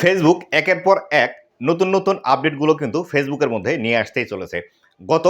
Facebook একের পর এক নতুন নতুন আপডেটগুলো কিন্তু ফেসবুকের মধ্যে নিয়ে আসতেই চলেছে। গত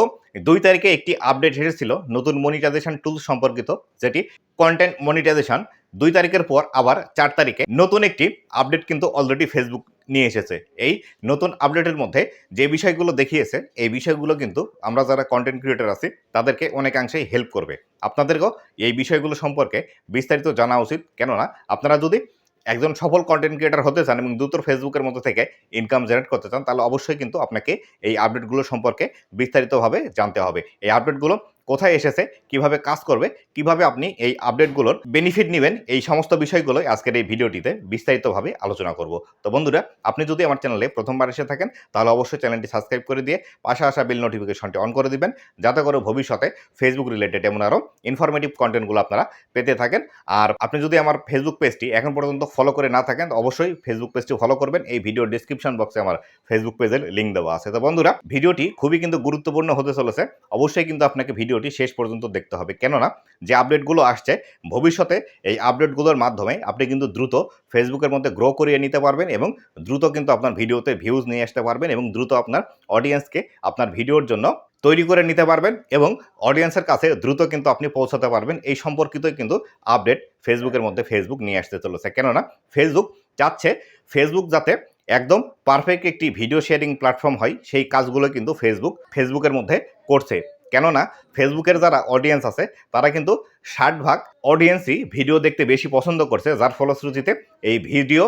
দুই তারিখে একটি আপডেট এসেছিল নতুন মনিটাইজেশন টুল সম্পর্কিত, যেটি কন্টেন্ট মনিটাইজেশন দুই তারিখের পর আবার চার তারিখে নতুন একটি আপডেট কিন্তু অলরেডি ফেসবুক নিয়ে এসেছে। এই নতুন আপডেটের মধ্যে যে বিষয়গুলো দেখিয়েছে, এই বিষয়গুলো কিন্তু আমরা যারা কন্টেন্ট ক্রিয়েটর আছি, তাদেরকে অনেকাংশেই হেল্প করবে। আপনাদেরকেও এই বিষয়গুলো সম্পর্কে বিস্তারিত জানা উচিত। কেননা, আপনারা যদি একজন সফল কন্টেন্ট ক্রিয়েটার হতে চান এবং দ্রুত ফেসবুকের মতো থেকে ইনকাম জেনারেট করতে চান, তাহলে অবশ্যই কিন্তু আপনাকে এই আপডেটগুলো সম্পর্কে বিস্তারিতভাবে জানতে হবে। এই আপডেটগুলো কোথায় এসেছে, কীভাবে কাজ করবে, কীভাবে আপনি এই আপডেটগুলোর বেনিফিট নেবেন, এই সমস্ত বিষয়গুলোই আজকের এই ভিডিওটিতে বিস্তারিতভাবে আলোচনা করব। তো বন্ধুরা, আপনি যদি আমার চ্যানেলে প্রথমবার এসে থাকেন, তাহলে অবশ্যই চ্যানেলটি সাবস্ক্রাইব করে দিয়ে পাশে আসা বিল নোটিফিকেশনটি অন করে দিবেন, যাতে করে ভবিষ্যতে ফেসবুক রিলেটেড এমন আরও ইনফরমেটিভ কন্টেন্টগুলো আপনারা পেতে থাকেন। আর আপনি যদি আমার ফেসবুক পেজটি এখন পর্যন্ত ফলো করে না থাকেন অবশ্যই ফেসবুক পেজটি ফলো করবেন। এই ভিডিও ডিসক্রিপশন বক্সে আমার ফেসবুক পেজের লিঙ্ক দেওয়া আছে। তো বন্ধুরা, ভিডিওটি খুবই কিন্তু গুরুত্বপূর্ণ হতে চলেছে। অবশ্যই কিন্তু আপনাকে ভিডিওটি শেষ পর্যন্ত দেখতে হবে। কেননা, যে আপডেটগুলো আসছে, ভবিষ্যতে এই আপডেটগুলোর মাধ্যমে আপনি কিন্তু দ্রুত ফেসবুকের মধ্যে গ্রো করিয়ে নিতে পারবেন এবং দ্রুত কিন্তু আপনার ভিডিওতে ভিউজ নিয়ে আসতে পারবেন এবং দ্রুত আপনার অডিয়েন্সকে আপনার ভিডিওর জন্য তৈরি করে নিতে পারবেন এবং অডিয়েন্সের কাছে দ্রুত কিন্তু আপনি পৌঁছাতে পারবেন। এই সম্পর্কিত কিন্তু আপডেট ফেসবুকের মধ্যে ফেসবুক নিয়ে আসতে চলেছে। কেননা ফেসবুক চাচ্ছে ফেসবুক যাতে একদম পারফেক্ট একটি ভিডিও শেয়ারিং প্ল্যাটফর্ম হয়, সেই কাজগুলো কিন্তু ফেসবুক ফেসবুকের মধ্যে করছে। কেননা ফেসবুকের যারা অডিয়েন্স আছে, তারা কিন্তু ষাট ভাগ অডিয়েন্সই ভিডিও দেখতে বেশি পছন্দ করছে, যার ফলশ্রুতিতে এই ভিডিও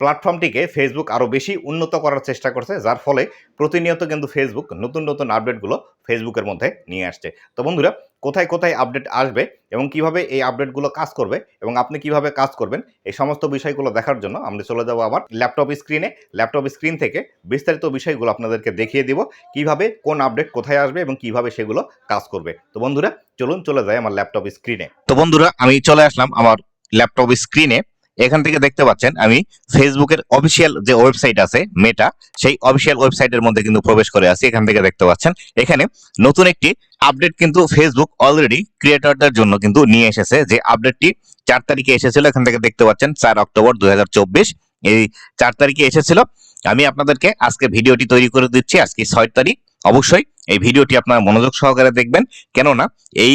প্ল্যাটফর্মটিকে ফেসবুক আরও বেশি উন্নত করার চেষ্টা করছে, যার ফলে প্রতিনিয়ত কিন্তু ফেসবুক নতুন নতুন আপডেটগুলো ফেসবুকের মধ্যে নিয়ে আসছে। তো বন্ধুরা কোথায় কোথায় আপডেট আসবে এবং কীভাবে এই আপডেটগুলো কাজ করবে এবং আপনি কীভাবে কাজ করবেন, এই সমস্ত বিষয়গুলো দেখার জন্য আমরা চলে যাব আবার ল্যাপটপ স্ক্রিনে ল্যাপটপ স্ক্রিন থেকে বিস্তারিত বিষয়গুলো আপনাদেরকে দেখিয়ে দিব, কীভাবে কোন আপডেট কোথায় আসবে এবং কীভাবে সেগুলো কাজ করবে। তো বন্ধুরা, চলুন চলে যাই আমার ল্যাপটপ স্ক্রিনে তো বন্ধুরা, আমি চলে আসলাম আমার ল্যাপটপ স্ক্রিনে এখান থেকে দেখতে পাচ্ছেন আমি ফেসবুকের অফিসিয়াল যে ওয়েবসাইট আছে মেটা সেই অফিসিয়াল ওয়েবসাইটের মধ্যে কিন্তু প্রবেশ করে আছি, এখান থেকে দেখতে পাচ্ছেন। এখানে নতুন একটি আপডেট কিন্তু ফেসবুক অলরেডি ক্রিয়েটরদের জন্য কিন্তু নিয়ে এসেছে। যে আপডেটটি চার তারিখে এসেছিল, এখান থেকে দেখতে পাচ্ছেন চার অক্টোবর দুই হাজার চব্বিশ। এই চার তারিখে এসেছিল। আমি আপনাদেরকে আজকে ভিডিওটি তৈরি করে দিচ্ছি। আজকে ছয় তারিখ। অবশ্যই এই ভিডিওটি আপনারা মনোযোগ সহকারে দেখবেন। কেননা এই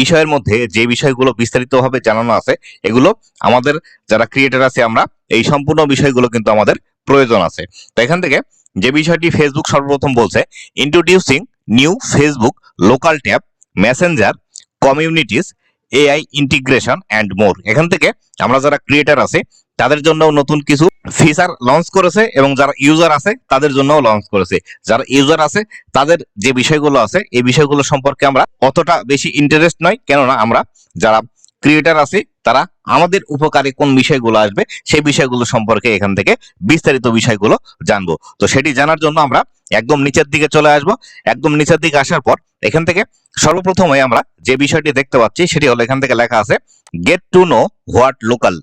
বিষয়ের মধ্যে যে বিষয়গুলো বিস্তারিতভাবে জানানো আছে, এগুলো আমাদের যারা ক্রিয়েটর আছে আমরা, এই সম্পূর্ণ বিষয়গুলো কিন্তু আমাদের প্রয়োজন আছে। তো এখান থেকে যে বিষয়টি ফেসবুক সর্বপ্রথম বলছে introducing new Facebook local tab messenger communities AI integration and more এখান থেকে আমরা যারা ক্রিয়েটার আছে তাদের জন্য নতুন কিছু ফিচার লঞ্চ করেছে এবং যারা ইউজার আছে, তাদের জন্যও লঞ্চ করেছে। যারা ইউজার আছে, তাদের যে বিষয়গুলো আছে, এই বিষয়গুলো সম্পর্কে আমরা অতটা বেশি ইন্টারেস্ট নয়। কেননা আমরা যারা ক্রিয়েটার আছে, তারা আমাদের উপকারে কোন বিষয়গুলো আসবে, সেই বিষয়গুলো সম্পর্কে এখান থেকে বিস্তারিত বিষয়গুলো জানব। তো সেটি জানার জন্য আমরা একদম নিচের দিকে চলে আসব। একদম নিচের দিকে আসার পর এখান থেকে সর্বপ্রথমে আমরা যে বিষয়টি দেখতে পাচ্ছি, সেটি হলো এখান থেকে লেখা আছে get to know what local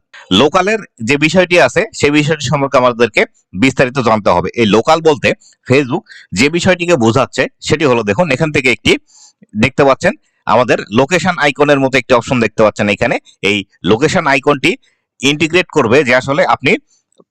লোকালের যে বিষয়টি আছে, সেই বিষয়টি সম্পর্কে আমাদেরকে বিস্তারিত জানতে হবে। এই লোকাল বলতে ফেসবুক যে বিষয়টিকে বোঝাচ্ছে, সেটি হলো দেখুন, এখান থেকে একটি দেখতে পাচ্ছেন, আমাদের লোকেশন আইকনের মতো একটি অপশন দেখতে পাচ্ছেন এখানে। এই লোকেশন আইকনটি ইন্টিগ্রেট করবে যে আসলে আপনি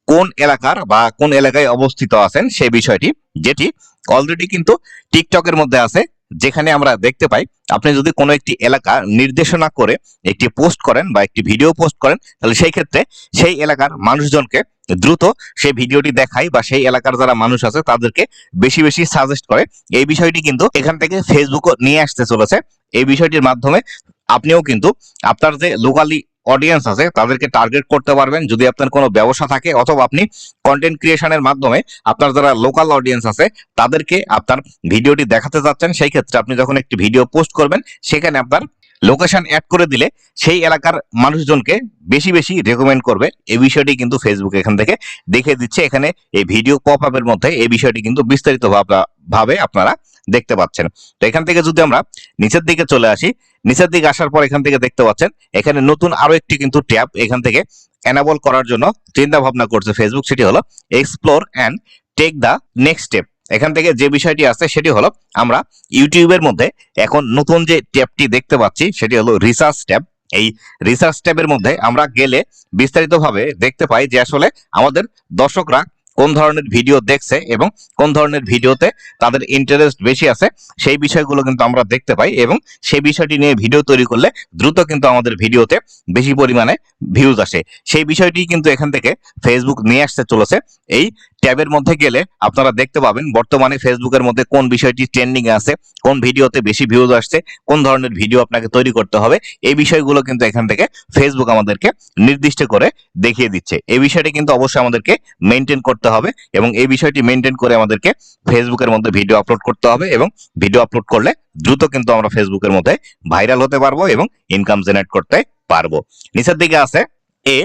কোন এলাকার বা কোন এলাকায় অবস্থিত আছেন, সেই বিষয়টি, যেটি অলরেডি কিন্তু টিকটকের মধ্যে আছে। যেখানে আমরা দেখতে পাই, আপনি যদি কোনো একটি এলাকা নির্দেশনা করে একটি পোস্ট করেন বা একটি ভিডিও পোস্ট করেন, তাহলে সেই ক্ষেত্রে সেই এলাকার মানুষজনকে দ্রুত সেই ভিডিওটি দেখায় বা সেই এলাকার যারা মানুষ আছে তাদেরকে বেশি বেশি সাজেস্ট করে। এই বিষয়টি কিন্তু এখান থেকে ফেসবুকও নিয়ে আসতে চলেছে। এই বিষয়টির মাধ্যমে আপনিও কিন্তু আপনার যে লোকালি অডিয়েন্স আছে, তাদেরকে টার্গেট করতে পারবেন যদি আপনার কোনো ব্যবসা থাকে অথবা আপনি কন্টেন্ট ক্রিয়েশনের মাধ্যমে আপনার যারা লোকাল অডিয়েন্স আছে, তাদেরকে আপনার ভিডিওটি দেখাতে চাচ্ছেন সেই ক্ষেত্রে আপনি যখন একটি ভিডিও পোস্ট করবেন, সেখানে আপনার লোকেশন অ্যাড করে দিলে সেই এলাকার মানুষজনকে বেশি বেশি রেকমেন্ড করবে। এই বিষয়টি কিন্তু ফেসবুক এখান থেকে দেখে দিচ্ছে। এখানে এই ভিডিও পপ আপের মধ্যে এই বিষয়টি কিন্তু বিস্তারিত ভাবে আপনারা দেখতে পাচ্ছেন। তো এখান থেকে যদি আমরা নিচের দিকে চলে আসি, নিচের দিকে আসার পর এখান থেকে দেখতে পাচ্ছেন, এখানে নতুন আরও একটি কিন্তু ট্যাব এখান থেকে এনাবল করার জন্য চিন্তা ভাবনা করছে ফেসবুক সেটি হলো explore and take the next step এখান থেকে যে বিষয়টি আছে সেটি হলো আমরা ইউটিউবের মধ্যে এখন নতুন যে ট্যাবটি দেখতে পাচ্ছি, সেটি হলো রিসার্চ ট্যাব। এই রিসার্চ ট্যাবের মধ্যে আমরা গেলে বিস্তারিতভাবে দেখতে পাই যে আসলে আমাদের দর্শকরা কোন ধরনের ভিডিও দেখছে এবং কোন ধরনের ভিডিওতে তাদের ইন্টারেস্ট বেশি আছে, সেই বিষয়গুলো কিন্তু আমরা দেখতে পাই এবং সেই বিষয়টি নিয়ে ভিডিও তৈরি করলে দ্রুত কিন্তু আমাদের ভিডিওতে বেশি পরিমাণে ভিউজ আসে। সেই বিষয়টি কিন্তু এখান থেকে ফেসবুক নিয়ে আসতে চলেছে। এই ট্যাবের মধ্যে গেলে আপনারা দেখতে পাবেন বর্তমানে ফেসবুকের মধ্যে কোন বিষয়টি ট্রেন্ডিং আছে, কোন ভিডিওতে বেশি ভিউজ আসছে, কোন ধরনের ভিডিও আপনাকে তৈরি করতে হবে, এই বিষয়গুলো কিন্তু এখান থেকে ফেসবুক আমাদেরকে নির্দিষ্ট করে দেখিয়ে দিচ্ছে। এই বিষয়টি কিন্তু অবশ্যই আমাদেরকে মেনটেন করতে হবে এবং এই বিষয়টি মেনটেন করে আমাদেরকে ফেসবুকের মধ্যে ভিডিও আপলোড করতে হবে এবং ভিডিও আপলোড করলে দ্রুত কিন্তু আমরা ফেসবুকের মধ্যে ভাইরাল হতে পারব এবং ইনকাম জেনারেট করতে পারব। নিচের দিকে আছে a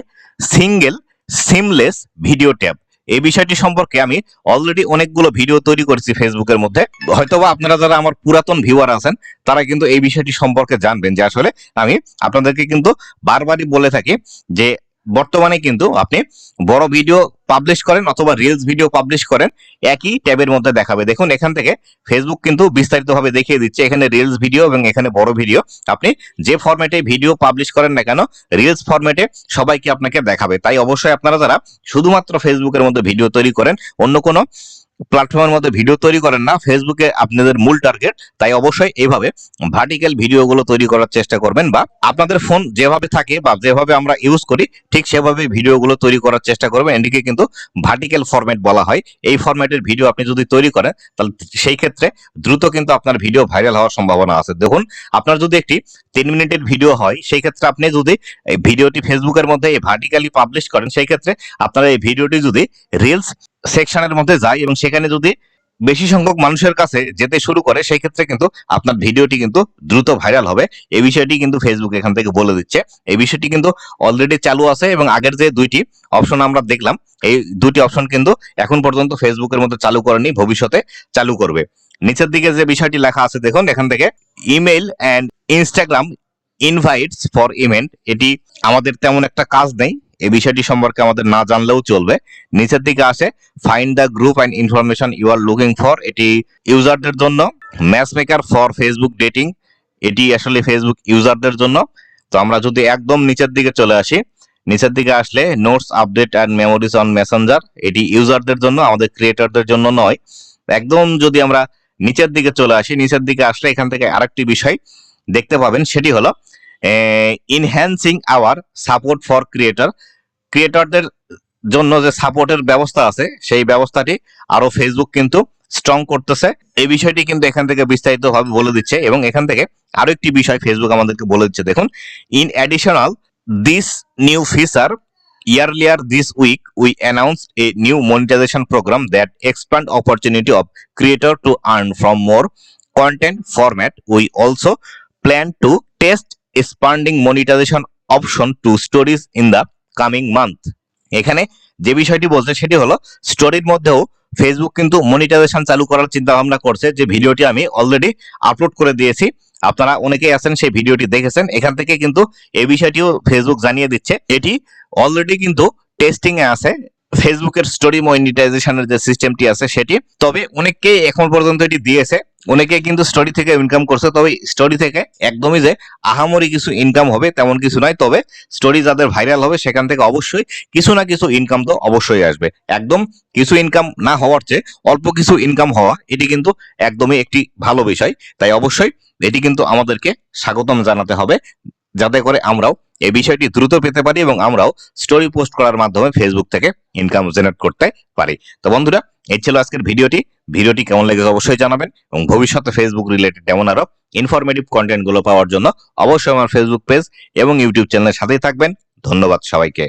single seamless video tab এই বিষয়টি সম্পর্কে আমি অলরেডি অনেকগুলো ভিডিও তৈরি করেছি ফেসবুকের মধ্যে। হয়তোবা আপনারা যারা আমার পুরাতন ভিউয়ার আছেন, তারা কিন্তু এই বিষয়টি সম্পর্কে জানবেন যে আসলে আমি আপনাদেরকে কিন্তু বারবারই বলে থাকি যে বর্তমানে কিন্তু আপনি বড় ভিডিও পাবলিশ করেন অথবা রিলস ভিডিও পাবলিশ করেন, একই ট্যাবের মধ্যে দেখাবে। দেখুন, এখান থেকে ফেসবুক কিন্তু বিস্তারিতভাবে দেখিয়ে দিচ্ছে, এখানে রিলস ভিডিও এবং এখানে বড় ভিডিও আপনি যে ফরম্যাটে ভিডিও পাবলিশ করেন না কেন রিলস ফরম্যাটে সবাইকে আপনাকে দেখাবে। তাই অবশ্যই আপনারা যারা শুধুমাত্র ফেসবুকের মধ্যে ভিডিও তৈরি করেন, অন্য কোনো প্ল্যাটফর্মের মধ্যে ভিডিও তৈরি করেন না ফেসবুকে আপনাদের মূল টার্গেট তাই অবশ্যই এইভাবে ভার্টিক্যাল ভিডিওগুলো তৈরি করার চেষ্টা করবেন বা আপনাদের ফোন যেভাবে থাকে বা যেভাবে আমরা ইউজ করি, ঠিক সেভাবে ভিডিওগুলো তৈরি করার চেষ্টা করবেন। এদিকে কিন্তু ভার্টিক্যাল ফরম্যাট বলা হয়। এই ফরম্যাটের ভিডিও আপনি যদি তৈরি করেন, তাহলে সেই ক্ষেত্রে দ্রুত কিন্তু আপনার ভিডিও ভাইরাল হওয়ার সম্ভাবনা আছে। দেখুন, আপনার যদি একটি তিন মিনিটের ভিডিও হয়, সেই ক্ষেত্রে আপনি যদি এই ভিডিওটি ফেসবুকের মধ্যে ভার্টিক্যালি পাবলিশ করেন, সেই ক্ষেত্রে আপনার এই ভিডিওটি যদি রিলস সেকশনের মধ্যে যায় এবং সেখানে যদি বেশি সংখ্যক মানুষের কাছে যেতে শুরু করে, সেই ক্ষেত্রে কিন্তু আপনার ভিডিওটি কিন্তু দ্রুত ভাইরাল হবে। এই বিষয়টি কিন্তু ফেসবুক এখান থেকে বলে দিচ্ছে। এই বিষয়টি কিন্তু অলরেডি চালু আছে এবং আগের যে দুইটি অপশন আমরা দেখলাম, এই দুটি অপশন কিন্তু এখন পর্যন্ত ফেসবুকের মধ্যে চালু করেনি, ভবিষ্যতে চালু করবে। নিচের দিকে যে বিষয়টি লেখা আছে, দেখুন, এখান থেকে email and Instagram invites for event এটি আমাদের তেমন একটা কাজ নেই। এই বিষয়টি সম্পর্কে আমাদের না জানলেও চলবে। নিচের দিকে আসে find the group and information you are looking for এটি ইউজারদের জন্য match maker for Facebook dating এটি আসলে ফেসবুক ইউজারদের জন্য। তো আমরা যদি একদম নিচের দিকে চলে আসি, নিচের দিকে আসলে notes update and memories on messenger এটি ইউজারদের জন্য, আমাদের ক্রিয়েটরদের জন্য নয়। একদম যদি আমরা নিচের দিকে চলে আসি, নিচের দিকে আসলে এখান থেকে আরেকটি বিষয় দেখতে পাবেন, সেটি হলো enhancing our support for creator ক্রিয়েটারদের জন্য যে সাপোর্টের ব্যবস্থা আছে, সেই ব্যবস্থাটি আরও ফেসবুক কিন্তু স্ট্রং করতেছে। এই বিষয়টি কিন্তু এখান থেকে বিস্তারিত ভাবে বলে দিচ্ছে এবং এখান থেকে আরও একটি বিষয় ফেসবুক আমাদেরকে বলে দিচ্ছে। দেখুন in additional this new feature earlier this week we announce a new monetisation program that expand opportunity of creator to earn from more content format we also plan to test expanding monetisation option to stories in the coming month এখানে যে বিষয়টি বলছে সেটি হলো স্টোরির মধ্যেও Facebook কিন্তু monetization চালু করার চিন্তা ভাবনা করছে। যে ভিডিওটি আমি অলরেডি আপলোড করে দিয়েছি, আপনারা অনেকেই আছেন সেই ভিডিওটি দেখেছেন। এখান থেকে কিন্তু এই বিষয়টিও ফেসবুক জানিয়ে দিচ্ছে। এটি অলরেডি কিন্তু টেস্টিং এ আছে। ফেসবুকের স্টোরি মনিটাইজেশনের যে সিস্টেমটি আছে সেটি, তবে অনেককে এখন পর্যন্ত এটি দিয়েছে। অনেকে কিন্তু স্টোরি থেকে ইনকাম করছে, তবে স্টোরি থেকে একদমই যে আহামরি কিছু ইনকাম হবে তেমন কিছু নয়। তবে স্টোরি যাদের ভাইরাল হবে সেখান থেকে অবশ্যই কিছু না কিছু ইনকাম তো অবশ্যই আসবে। একদম কিছু ইনকাম না হওয়ার চেয়ে অল্প কিছু ইনকাম হওয়া, এটি কিন্তু একদমই একটি ভালো বিষয়। তাই অবশ্যই এটি কিন্তু আমাদেরকে স্বাগতম জানাতে হবে। যাতে করে আমরাও এই বিষয়টি দ্রুত পেতে পারি এবং আমরাও স্টোরি পোস্ট করার মাধ্যমে ফেসবুক থেকে ইনকাম জেনারেট করতে পারি। তো বন্ধুরা, এই ছিল আজকের ভিডিওটি। ভিডিওটি কেমন লেগেছে অবশ্যই জানাবেন এবং ভবিষ্যতে ফেসবুক রিলেটেড এমন আরও ইনফরমেটিভ কন্টেন্টগুলো পাওয়ার জন্য অবশ্যই আমার ফেসবুক পেজ এবং ইউটিউব চ্যানেলের সাথেই থাকবেন। ধন্যবাদ সবাইকে।